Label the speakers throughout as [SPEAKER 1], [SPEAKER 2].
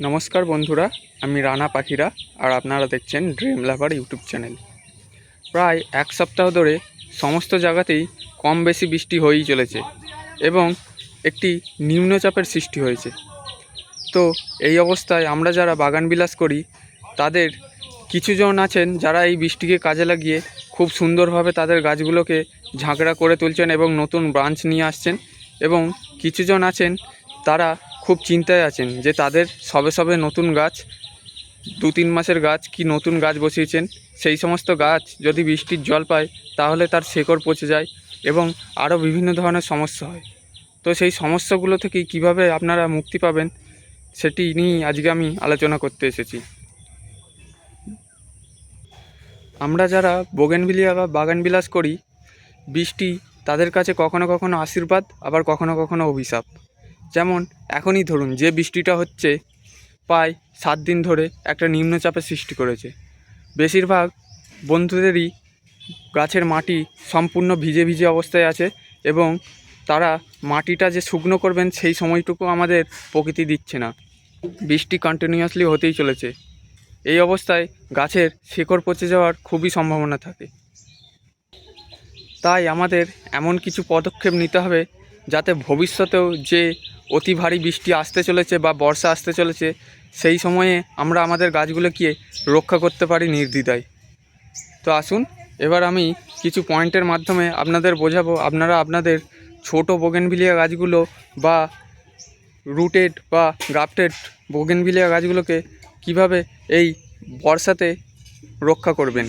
[SPEAKER 1] নমস্কার বন্ধুরা, আমি রানা পাখিরা আর আপনারা দেখছেন ড্রিম লাভার ইউটিউব চ্যানেল প্রায় এক সপ্তাহ ধরে সমস্ত জায়গাতেই কম বেশি বৃষ্টি হয়েই চলেছে এবং একটি নিম্নচাপের সৃষ্টি হয়েছে। তো এই অবস্থায় আমরা যারা বাগান বিলাস করি, তাদের কিছুজন আছেন যারা এই বৃষ্টিকে কাজে লাগিয়ে খুব সুন্দরভাবে তাদের গাছগুলোকে ঝাঁকড়া করে তুলছেন এবং নতুন ব্রাঞ্চ নিয়ে আসছেন এবং কিছুজন আছেন তারা খুব চিন্তায় আছেন যে তাদের সবে সবে নতুন গাছ, দু তিন মাসের গাছ কি নতুন গাছ বসিয়েছেন, সেই সমস্ত গাছ যদি বৃষ্টির জল পায় তাহলে তার শেকড় পচে যায় এবং আরও বিভিন্ন ধরনের সমস্যা হয়। তো সেই সমস্যাগুলো থেকে কীভাবে আপনারা মুক্তি পাবেন সেটি নিয়েই আজকে আমি আলোচনা করতে এসেছি। আমরা যারা বোগেনভিলিয়া বা বাগান বিলাস করি, বৃষ্টি তাদের কাছে কখনো কখনো আশীর্বাদ, আবার কখনো কখনো অভিশাপ। যেমন এখনই ধরুন যে বৃষ্টিটা হচ্ছে প্রায় সাত দিন ধরে একটা নিম্নচাপের সৃষ্টি করেছে। বেশিরভাগ বন্ধুদেরই গাছের মাটি সম্পূর্ণ ভিজে ভিজে অবস্থায় আছে এবং তারা মাটিটা যে শুকনো করবেন সেই সময়টুকু আমাদের প্রকৃতি দিচ্ছে না। বৃষ্টি কন্টিনিউয়াসলি হতেই চলেছে। এই অবস্থায় গাছের শিকড় পচে যাওয়ার খুবই সম্ভাবনা থাকে। তাই আমাদের এমন কিছু পদক্ষেপ নিতে হবে যাতে ভবিষ্যতেও যে অতি ভারী বৃষ্টি আসতে চলেছে বা বর্ষা আসতে চলেছে, সেই সময়ে আমরা আমাদের গাছগুলোকে রক্ষা করতে পারি নির্দ্বিধায়। তো আসুন, এবার আমি কিছু পয়েন্টের মাধ্যমে আপনাদের বোঝাবো, আপনারা আপনাদের ছোট বোগেনভিলিয়া গাছগুলো বা রুটেড বা গ্রাফটেড বোগেনভিলিয়া গাছগুলোকে কীভাবে এই বর্ষাতে রক্ষা করবেন।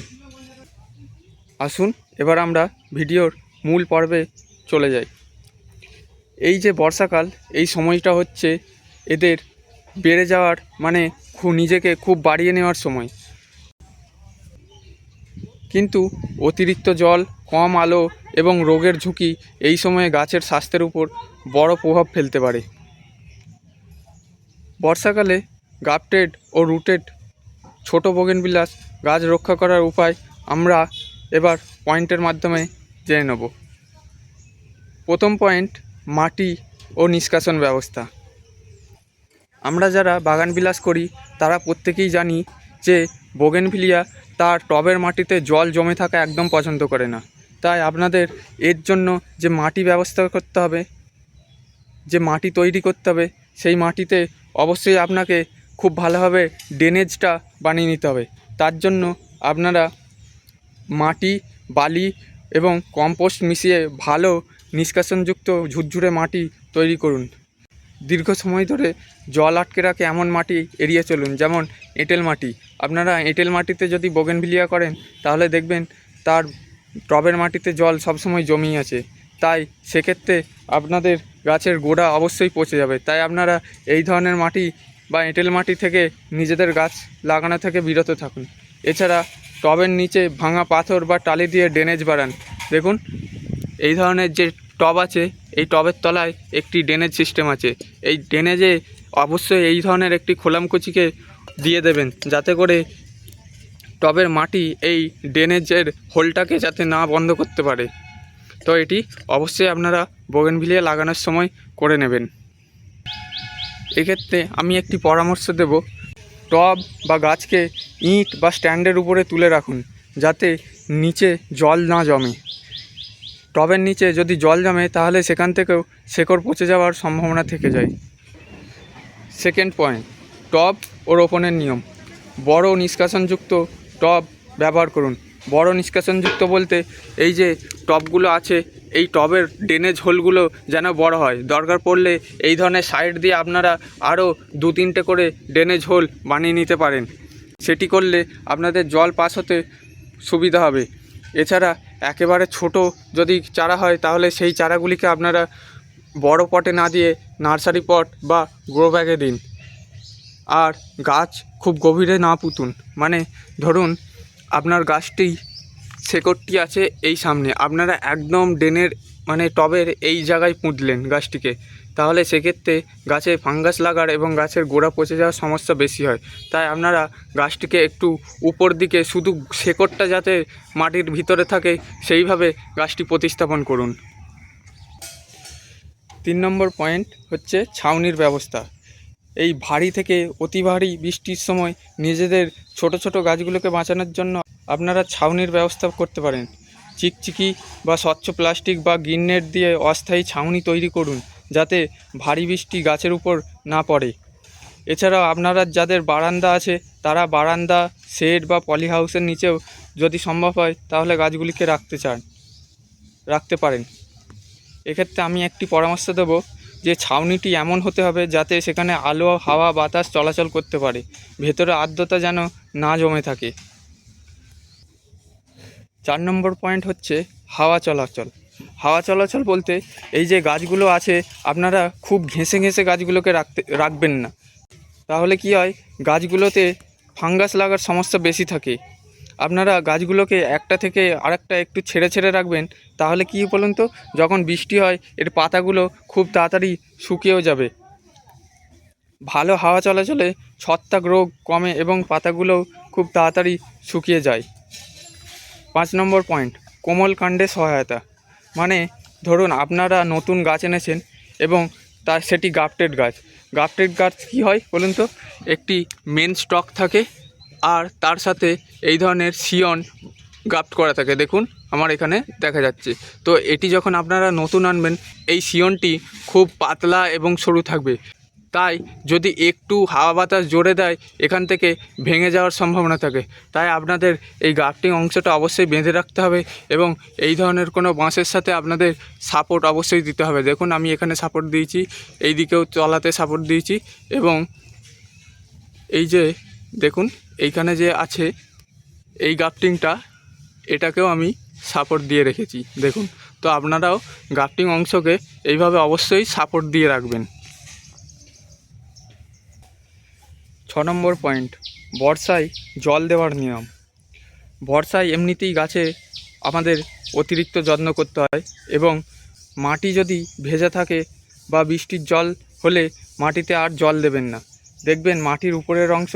[SPEAKER 1] আসুন, এবার আমরা ভিডিওর মূল পর্বে চলে যাই। এই যে বর্ষাকাল, এই সময়টা হচ্ছে এদের বেড়ে যাওয়ার মানে খুব নিজেকে খুব বাড়িয়ে নেওয়ার সময়। কিন্তু অতিরিক্ত জল, কম আলো এবং রোগের ঝুঁকি এই সময়ে গাছের স্বাস্থ্যের উপর বড় প্রভাব ফেলতে পারে। বর্ষাকালে গাফটেড ও রুটেড ছোট বিলাস গাছ রক্ষা করার উপায় আমরা এবার পয়েন্টের মাধ্যমে জেনে নেব। প্রথম পয়েন্ট মাটি ও নিষ্কাশন ব্যবস্থা। আমরা যারা বাগান বিলাস করি, তারা প্রত্যেকেই জানি যে বোগেনভিলিয়া তার টবের মাটিতে জল জমে থাকা একদম পছন্দ করে না। তাই আপনাদের এর জন্য যে মাটি ব্যবস্থা করতে হবে, যে মাটি তৈরি করতে হবে, সেই মাটিতে অবশ্যই আপনাকে খুব ভালোভাবে ড্রেনেজটা বানিয়ে নিতে হবে। তার জন্য আপনারা মাটি, বালি এবং কম্পোস্ট মিশিয়ে ভালো নিষ্কাশনযুক্ত ঝুরঝুরে মাটি তৈরি করুন। দীর্ঘ সময় ধরে জল আটকে রাখে এমন মাটি এড়িয়ে চলুন, যেমন এঁটেল মাটি। আপনারা এঁটেল মাটিতে যদি বোগেনভিলিয়া করেন, তাহলে দেখবেন তার টবের মাটিতে জল সবসময় জমিয়ে আছে। তাই সেক্ষেত্রে আপনাদের গাছের গোড়া অবশ্যই পচে যাবে। তাই আপনারা এই ধরনের মাটি বা এঁটেল মাটি থেকে নিজেদের গাছ লাগানো থেকে বিরত থাকুন। এছাড়া টবের নিচে ভাঙা পাথর বা টালি দিয়ে ড্রেনেজ বাড়ান। দেখুন, এই ধরনের যে টব আছে, এই টবের তলায় একটি ড্রেনেজ সিস্টেম আছে। এই ড্রেনেজে অবশ্যই এই ধরনের একটি খোলামকুচিকে দিয়ে দেবেন, যাতে করে টবের মাটি এই ড্রেনেজের হোলটাকে যাতে না বন্ধ করতে পারে। তো এটি অবশ্যই আপনারা বোগেনভিলিয়া লাগানোর সময় করে নেবেন। এক্ষেত্রে আমি একটি পরামর্শ দেব, টব বা গাছকে ইট বা স্ট্যান্ডের উপরে তুলে রাখুন, যাতে নিচে জল না জমে। টবের নিচে যদি জল জমে, তাহলে সেখান থেকেও শেকড় পচে যাওয়ার সম্ভাবনা থেকে যায়। সেকেন্ড পয়েন্ট টব ও রোপণের নিয়ম। বড় নিষ্কাশনযুক্ত টব ব্যবহার করুন। বড় নিষ্কাশনযুক্ত বলতে এই যে টবগুলো আছে, এই টবের ড্রেনেজ হোলগুলো যেন বড় হয়। দরকার পড়লে এই ধরনের সাইড দিয়ে আপনারা আরও দু তিনটে করে ড্রেনেজ হোল বানিয়ে নিতে পারেন। সেটি করলে আপনাদের জল পাস হতে সুবিধা হবে। এছাড়া একেবারে ছোট যদি চারা হয়, তাহলে সেই চারাগুলিকে আপনারা বড় পটে না দিয়ে নার্সারি পট বা গ্রো ব্যাগে দিন। আর গাছ খুব গভীরে না পুঁতুন। মানে ধরুন, আপনার গাছটি শেকড়টি আছে এই সামনে। আপনারা একদম ড্রেনের মানে টবের এই জায়গায় পুঁতলেন গাছটিকে। তাহলে সেক্ষেত্রে গাছে ফাঙ্গাস লাগার এবং গাছের গোড়া পচে যাওয়ার সমস্যা বেশি হয়। তাই আপনারা গাছটিকে একটু উপর দিকে শুধু শেকড়টা যাতে মাটির ভিতরে থাকে, সেইভাবে গাছটি প্রতিস্থাপন করুন। তিন নম্বর পয়েন্ট হচ্ছে ছাউনির ব্যবস্থা। এই ভারী থেকে অতি ভারী বৃষ্টির সময় নিজেদের ছোট ছোট গাছগুলোকে বাঁচানোর জন্য আপনারা ছাউনির ব্যবস্থা করতে পারেন। চিকচিকি বা স্বচ্ছ প্লাস্টিক বা গ্রিন নেট দিয়ে অস্থায়ী ছাউনি তৈরি করুন। যাতে ভারী বৃষ্টি গাছের উপর না পড়ে। এছাড়াও আপনারা যাদের বারান্দা আছে, তারা বারান্দা, শেড বা পলি হাউসের নিচেও যদি সম্ভব হয়, তাহলে গাছগুলিকে রাখতে চান, রাখতে পারেন। এক্ষেত্রে আমি একটি পরামর্শ দেব যে ছাউনিটি এমন হতে হবে যাতে সেখানে আলো, হাওয়া, বাতাস চলাচল করতে পারে। ভেতরে আর্দ্রতা যেন না জমে থাকে। চার নম্বর পয়েন্ট হচ্ছে হাওয়া চলাচল। হাওয়া চলাচল বলতে এই যে গাছগুলো আছে, আপনারা খুব ঘেঁষে ঘেঁষে গাছগুলোকে রাখতে, রাখবেন না। তাহলে কি হয়, গাছগুলোতে ফাঙ্গাস লাগার সমস্যা বেশি থাকে। আপনারা গাছগুলোকে একটা থেকে আরেকটা একটু ছেড়ে ছেড়ে রাখবেন, তাহলে কি বলুন তো, যখন বৃষ্টি হয়, এর পাতাগুলো খুব তাড়াতাড়ি শুকিয়েও যাবে। ভালো হাওয়া চলাচলে ছত্রাক রোগ কমে এবং পাতাগুলোও খুব তাড়াতাড়ি শুকিয়ে যায়। পাঁচ নম্বর পয়েন্ট, কোমল কাণ্ডে সহায়তা। মানে ধরুন আপনারা নতুন গাছ এনেছেন এবং তার সেটি গাফটেড গাছ। গাফটেড গাছ কি হয় বলুন তো? একটি মেন স্টক থাকে আর তার সাথে এই ধরনের সিয়ন গাফট করা থাকে। দেখুন, আমার এখানে দেখা যাচ্ছে। তো এটি যখন আপনারা নতুন আনবেন, এই সিয়নটি খুব পাতলা এবং সরু থাকবে। তাই যদি একটু হাওয়া বাতাস জোরে দেয়, এখান থেকে ভেঙে যাওয়ার সম্ভাবনা থাকে। তাই আপনাদের এই গাফটিং অংশটা অবশ্যই বেঁধে রাখতে হবে এবং এই ধরনের কোনো বাঁশের সাথে আপনাদের সাপোর্ট অবশ্যই দিতে হবে। দেখুন, আমি এখানে সাপোর্ট দিয়েছি এই দিকেও চলাতে সাপোর্ট দিয়েছি এবং এই যে, দেখুন, এইখানে যে আছে, এই গাফটিংটা এটাকেও আমি সাপোর্ট দিয়ে রেখেছি। দেখুন, তো আপনারাও গাফটিং অংশকে এইভাবে অবশ্যই সাপোর্ট দিয়ে রাখবেন। ছ নম্বর পয়েন্ট, বর্ষায় জল দেওয়ার নিয়ম। বর্ষায় এমনিতেই গাছে আমাদের অতিরিক্ত যত্ন করতে হয় এবং মাটি যদি ভেজা থাকে বা বৃষ্টির জল হলে মাটিতে আর জল দেবেন না। দেখবেন মাটির উপরের অংশ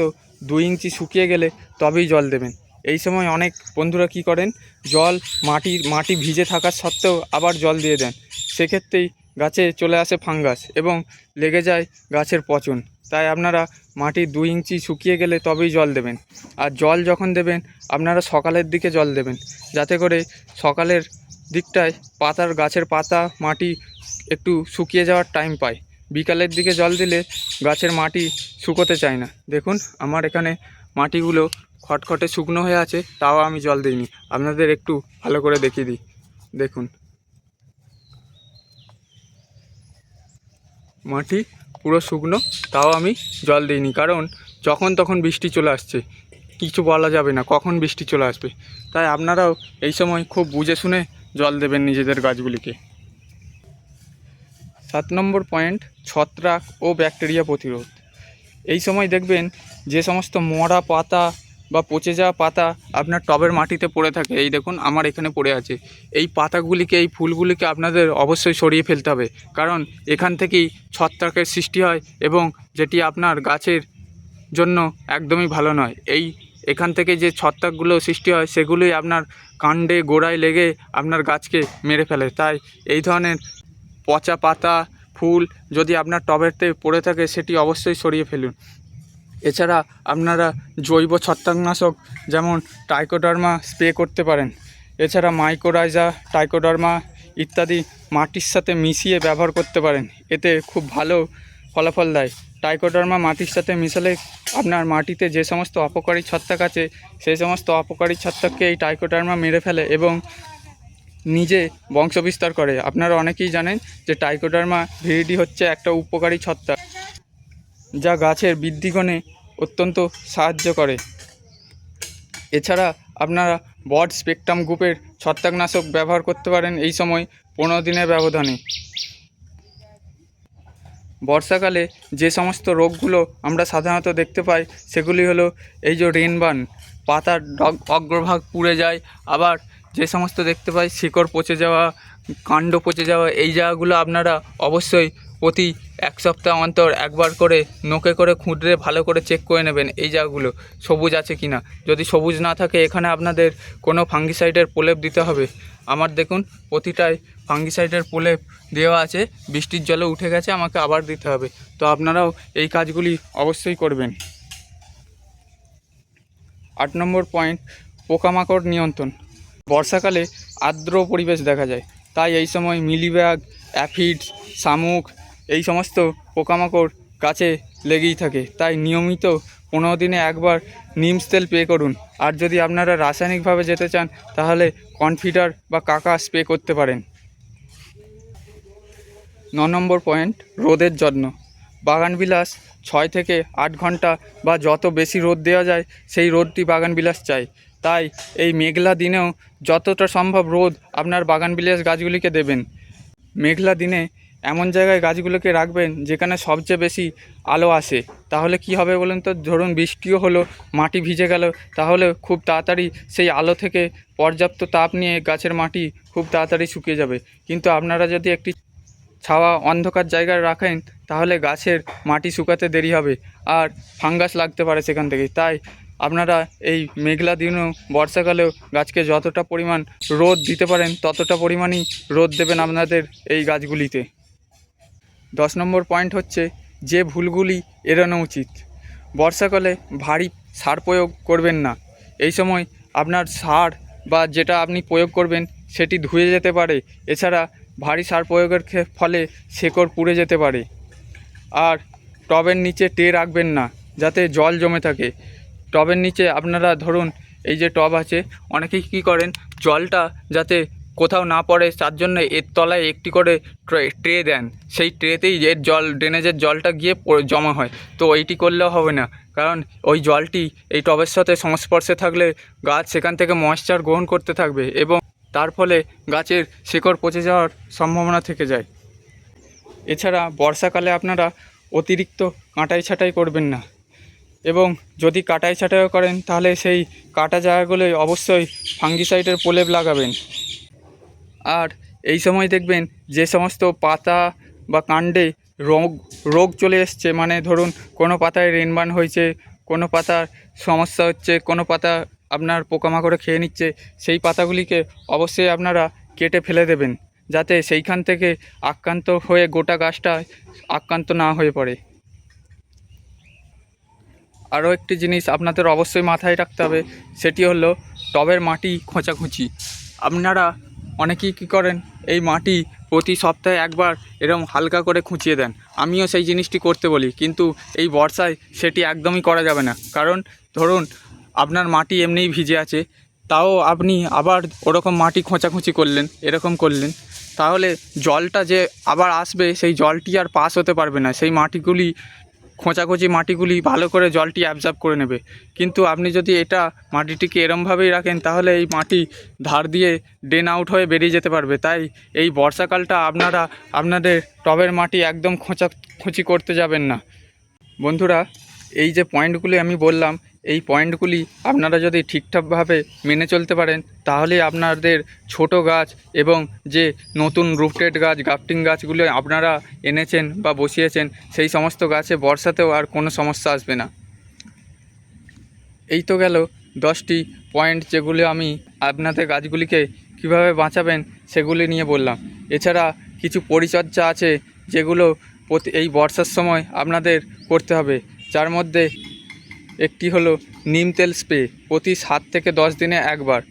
[SPEAKER 1] দুই ইঞ্চি শুকিয়ে গেলে তবেই জল দেবেন। এই সময় অনেক বন্ধুরা কি করেন? জল মাটি মাটি ভিজে থাকার সত্ত্বেও আবার জল দিয়ে দেন। সেক্ষেত্রেই গাছে চলে আসে ফাঙ্গাস এবং লেগে যায় গাছের পচন। তাই আপনারা মাটি দুই ইঞ্চি শুকিয়ে গেলে তবেই জল দেবেন। আর জল যখন দেবেন, আপনারা সকালের দিকে জল দেবেন। যাতে করে সকালের দিকটায় পাতার গাছের পাতা মাটি একটু শুকিয়ে যাওয়ার টাইম পায়। বিকালের দিকে জল দিলে গাছের মাটি শুকোতে চায় না। দেখুন, আমার এখানে মাটিগুলো খটখটে শুকনো হয়ে আছে, তাও আমি জল দিইনি। আপনাদের একটু ভালো করে দেখিয়ে দিই। দেখুন। মাটি পুরো শুকনো, তাও আমি জল দিইনি। কারণ যখন তখন বৃষ্টি চলে আসছে, কিছু বলা যাবে না কখন বৃষ্টি চলে আসবে। তাই আপনারাও এই সময় খুব বুঝে শুনে জল দেবেন নিজেদের গাছগুলিকে। সাত নম্বর পয়েন্ট, ছত্রাক ও ব্যাকটেরিয়া প্রতিরোধ। এই সময় দেখবেন যে সমস্ত মরা পাতা বা পচে যাওয়া পাতা আপনার টবের মাটিতে পড়ে থাকে, এই দেখুন আমার এখানে পড়ে আছে। এই পাতাগুলিকে, এই ফুলগুলিকে আপনাদের অবশ্যই সরিয়ে ফেলতে হবে, কারণ এখান থেকেই ছত্রাকের সৃষ্টি হয় এবং যেটি আপনার গাছের জন্য একদমই ভালো নয়। এই এখান থেকে যে ছত্রাকগুলো সৃষ্টি হয়, সেগুলোই আপনার কাণ্ডে গোড়ায় লেগে আপনার গাছকে মেরে ফেলে। তাই এই ধরনের পচা পাতা, ফুল যদি আপনার টবেতে পড়ে থাকে, সেটি অবশ্যই সরিয়ে ফেলুন। এছাড়া আপনারা জৈব ছত্রাকনাশক যেমন টাইকোডার্মা স্প্রে করতে পারেন। এছাড়া মাইকোরাইজা, টাইকোডার্মা ইত্যাদি মাটির সাথে মিশিয়ে ব্যবহার করতে পারেন। এতে খুব ভালো ফলাফল দেয়। টাইকোডার্মা মাটির সাথে মিশালে আপনার মাটিতে যে সমস্ত অপকারী ছত্রাক আছে সেই সমস্ত অপকারী ছত্রাককে এই টাইকোডার্মা মেরে ফেলে এবং নিজে বংশবিস্তার করে। আপনারা অনেকেই জানেন যে টাইকোডার্মা ভিরিডি হচ্ছে একটা উপকারী ছত্রাক। যা গাছের বৃদ্ধিগণে অত্যন্ত সাহায্য করে। এছাড়া আপনারা বড স্পেকট্রাম গ্রুপের ছত্রাকনাশক ব্যবহার করতে পারেন এই সময় পনেরো দিনের ব্যবধানে। বর্ষাকালে যে সমস্ত রোগগুলো আমরা সাধারণত দেখতে পাই, সেগুলি হলো এই যে রেনবান পাতার অগ্রভাগ পুড়ে যায়, আবার যে সমস্ত দেখতে পাই, শিকড় পচে যাওয়া, কাণ্ড পচে যাওয়া, এই জায়গাগুলো আপনারা অবশ্যই প্রতি এক সপ্তাহ অন্তর একবার করে নোকে করে খুঁড়ে ভালো করে চেক করে নেবেন এই জায়গাগুলো সবুজ আছে কি না যদি সবুজ না থাকে, এখানে আপনাদের কোনো ফাঙ্গিসাইডের প্রলেপ দিতে হবে। আমার দেখুন প্রতিটায় ফাঙ্গিসাইডের প্রলেপ দেওয়া আছে, বৃষ্টির জলে উঠে গেছে, আমাকে আবার দিতে হবে। তো আপনারাও এই কাজগুলি অবশ্যই করবেন। আট নম্বর পয়েন্ট পোকামাকড় নিয়ন্ত্রণ। বর্ষাকালে আর্দ্র পরিবেশ দেখা যায়। তাই এই সময় মিলিব্যাগ, অ্যাফিডস, শামুক এই সমস্ত পোকামাকড় গাছে লেগেই থাকে। তাই নিয়মিত পনেরো দিনে একবার নিমস তেল স্প্রে করুন। আর যদি আপনারা রাসায়নিকভাবে যেতে চান, তাহলে কনফিডার বা কাকা স্প্রে করতে পারেন। ন নম্বর পয়েন্ট, রোদের যত্ন। বাগানবিলাস ছয় থেকে আট ঘণ্টা বা যত বেশি রোদ দেওয়া যায়, সেই রোদটি বাগানবিলাস চাই। তাই এই মেঘলা দিনেও যতটা সম্ভব রোদ আপনার বাগানবিলাস গাছগুলিকে দেবেন। মেঘলা দিনে এমন জায়গায় গাছগুলোকে রাখবেন যেখানে সবচেয়ে বেশি আলো আসে। তাহলে কি হবে বলুন তো? ধরুন বৃষ্টিও হলো, মাটি ভিজে গেল, তাহলে খুব তাড়াতাড়ি সেই আলো থেকে পর্যাপ্ত তাপ নিয়ে গাছের মাটি খুব তাড়াতাড়ি শুকিয়ে যাবে। কিন্তু আপনারা যদি একটি ছাওয়া অন্ধকার জায়গায় রাখেন, তাহলে গাছের মাটি শুকাতে দেরি হবে আর ফাঙ্গাস লাগতে পারে সেখান থেকে। তাই আপনারা এই মেঘলা দিনেও, বর্ষাকালেও গাছকে যতটা পরিমাণ রোদ দিতে পারেন, ততটা পরিমাণই রোদ দেবেন আপনাদের এই গাছগুলিতে। দশ নম্বর পয়েন্ট হচ্ছে যে ভুলগুলি এড়ানো উচিত। বর্ষাকালে ভারী সার প্রয়োগ করবেন না। এই সময় আপনার সার বা যেটা আপনি প্রয়োগ করবেন সেটি ধুয়ে যেতে পারে। এছাড়া ভারী সার প্রয়োগের ফলে শেকড় পুড়ে যেতে পারে। আর টবের নিচে টে রাখবেন না, যাতে জল জমে থাকে। টবের নিচে আপনারা ধরুন এই যে টব আছে, অনেকেই কী করেন, জলটা যাতে কোথাও না পড়ে তার জন্য এর তলায় একটি করে ট্রে- ট্রে দেন। সেই ট্রেতেই এর জল, ড্রেনেজের জলটা গিয়ে জমা হয়। তো এইটি করলেও হবে না। কারণ ওই জলটি এই টবের সাথে সংস্পর্শে থাকলে গাছ সেখান থেকে ময়েশ্চার গ্রহণ করতে থাকবে এবং তার ফলে গাছের শিকড় পচে যাওয়ার সম্ভাবনা থেকে যায়। এছাড়া বর্ষাকালে আপনারা অতিরিক্ত কাঁটাই ছাঁটাই করবেন না। এবং যদি কাটাই ছাঁটাইও করেন, তাহলে সেই কাটা জায়গাগুলোয় অবশ্যই ফাঙ্গিসাইডের প্রলেপ লাগাবেন। আর এই সময় দেখবেন যে সমস্ত পাতা বা কাণ্ডে রোগ রোগ চলে এসছে। মানে ধরুন, কোনো পাতায় রেনবান হয়েছে, কোনো পাতার সমস্যা হচ্ছে, কোনো পাতা আপনার পোকামাকড়ে খেয়ে নিচ্ছে, সেই পাতাগুলিকে অবশ্যই আপনারা কেটে ফেলে দেবেন, যাতে সেইখান থেকে আক্রান্ত হয়ে গোটা গাছটা আক্রান্ত না হয়ে পড়ে। আরও একটি জিনিস আপনাদের অবশ্যই মাথায় রাখতে হবে, সেটি হলো টবের মাটি খোঁচাখুঁচি। আপনারা অনেকেই কী করেন? এই মাটি প্রতি সপ্তাহে একবার এরকম হালকা করে খুঁচিয়ে দেন। আমিও সেই জিনিসটি করতে বলি, কিন্তু এই বর্ষায় সেটি একদমই করা যাবে না। কারণ ধরুন, আপনার মাটি এমনিই ভিজে আছে, তাও আপনি আবার ওরকম মাটি খোঁচাখুঁচি করলেন, এরকম করলেন, তাহলে জলটা যে আবার আসবে, সেই জলটি আর পাস হতে পারবে না। সেই মাটিগুলি খোঁচাখুচি মাটিগুলি ভালো করে জলটি অ্যাবজর্ব করে নেবে। কিন্তু আপনি যদি এটা মাটিটিকে এরমভাবেই রাখেন, তাহলে এই মাটি ধার দিয়ে ড্রেন আউট হয়ে বেরিয়ে যেতে পারবে। তাই এই বর্ষাকালটা আপনারা, আপনাদের টবের মাটি একদম খোঁচাখুচি করতে যাবেন না। বন্ধুরা এই যে পয়েন্টগুলি আমি বললাম, এই পয়েন্টগুলি আপনারা যদি ঠিকঠাকভাবে মেনে চলতে পারেন, তাহলে আপনাদের ছোট গাছ এবং যে নতুন রুফটেড গাছ গাফটিং গাছগুলো আপনারা এনেছেন বা বসিয়েছেন, সেই সমস্ত গাছে বর্ষাতেও আর কোনো সমস্যা আসবে না। এই তো গেল দশটি পয়েন্ট যেগুলো আমি আপনাদের গাছগুলিকে কীভাবে বাঁচাবেন সেগুলি নিয়ে বললাম। এছাড়া কিছু পরিচর্যা আছে যেগুলো প্রতি এই বর্ষার সময় আপনাদের করতে হবে। যার মধ্যে একটি হলো নিম তেল স্প্রে প্রতি সাত থেকে দশ দিনে একবার।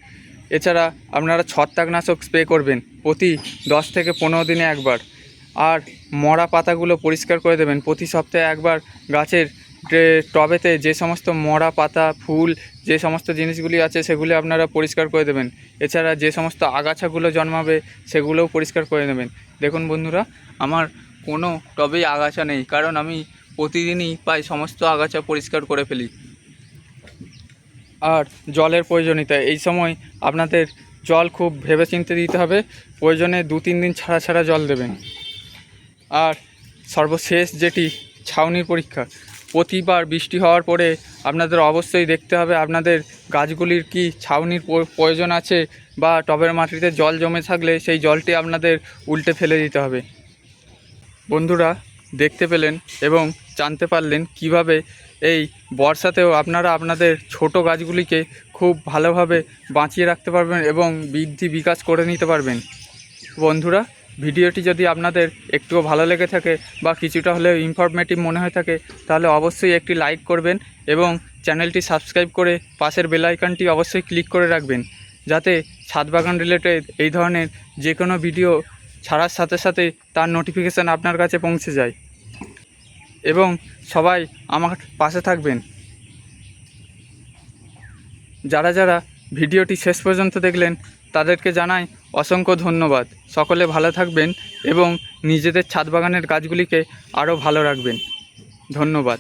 [SPEAKER 1] এছাড়া আপনারা ছত্রাকনাশক স্প্রে করবেন প্রতি দশ থেকে পনেরো দিনে একবার। আর মরা পাতাগুলো পরিষ্কার করে দেবেন প্রতি সপ্তাহে একবার গাছের টবেতে যে সমস্ত মরা পাতা, ফুল, যে সমস্ত জিনিসগুলি আছে সেগুলি আপনারা পরিষ্কার করে দেবেন। এছাড়া যে সমস্ত আগাছাগুলো জন্মাবে সেগুলোও পরিষ্কার করে নেবেন। দেখুন বন্ধুরা, আমার কোনো টবেই আগাছা নেই। কারণ আমি প্রতিদিনই প্রায় সমস্ত আগাছা পরিষ্কার করে ফেলি। আর জলের প্রয়োজনীয়তা, এই সময় আপনাদের জল খুব ভেবেচিন্তে দিতে হবে, প্রয়োজনে দু তিন দিন ছাড়া ছাড়া জল দেবেন। আর সর্বশেষ যেটি, ছাউনির পরীক্ষা। প্রতিবার বৃষ্টি হওয়ার পরে আপনাদের অবশ্যই দেখতে হবে আপনাদের গাছগুলির কি ছাউনির প্রয়োজন আছে বা টবের মাটিতে জল জমে থাকলে সেই জলটি আপনাদের উল্টে ফেলে দিতে হবে। বন্ধুরা দেখতে পেলেন এবং জানতে পারলেন কীভাবে এই বর্ষাতেও আপনারা আপনাদের ছোট গাছগুলিকে খুব ভালোভাবে বাঁচিয়ে রাখতে পারবেন এবং বৃদ্ধি বিকাশ করে নিতে পারবেন। বন্ধুরা, ভিডিওটি যদি আপনাদের একটুও ভালো লেগে থাকে বা কিছুটা হলেও ইনফরমেটিভ মনে হয়ে থাকে, তাহলে অবশ্যই একটি লাইক করবেন এবং চ্যানেলটি সাবস্ক্রাইব করে পাশের বেল আইকনটি অবশ্যই ক্লিক করে রাখবেন। যাতে ছাদ বাগান রিলেটেড এই ধরনের যে কোনো ভিডিও ছাড়ার সাথে সাথে তার নোটিফিকেশান আপনার কাছে পৌঁছে যায়। এবং সবাই আমার পাশে থাকবেন। যারা যারা ভিডিওটি শেষ পর্যন্ত দেখলেন, তাদেরকে জানাই অসংখ্য ধন্যবাদ। সকলে ভালো থাকবেন এবং নিজেদের ছাদ বাগানের গাছগুলিকে আরও ভালো রাখবেন। ধন্যবাদ।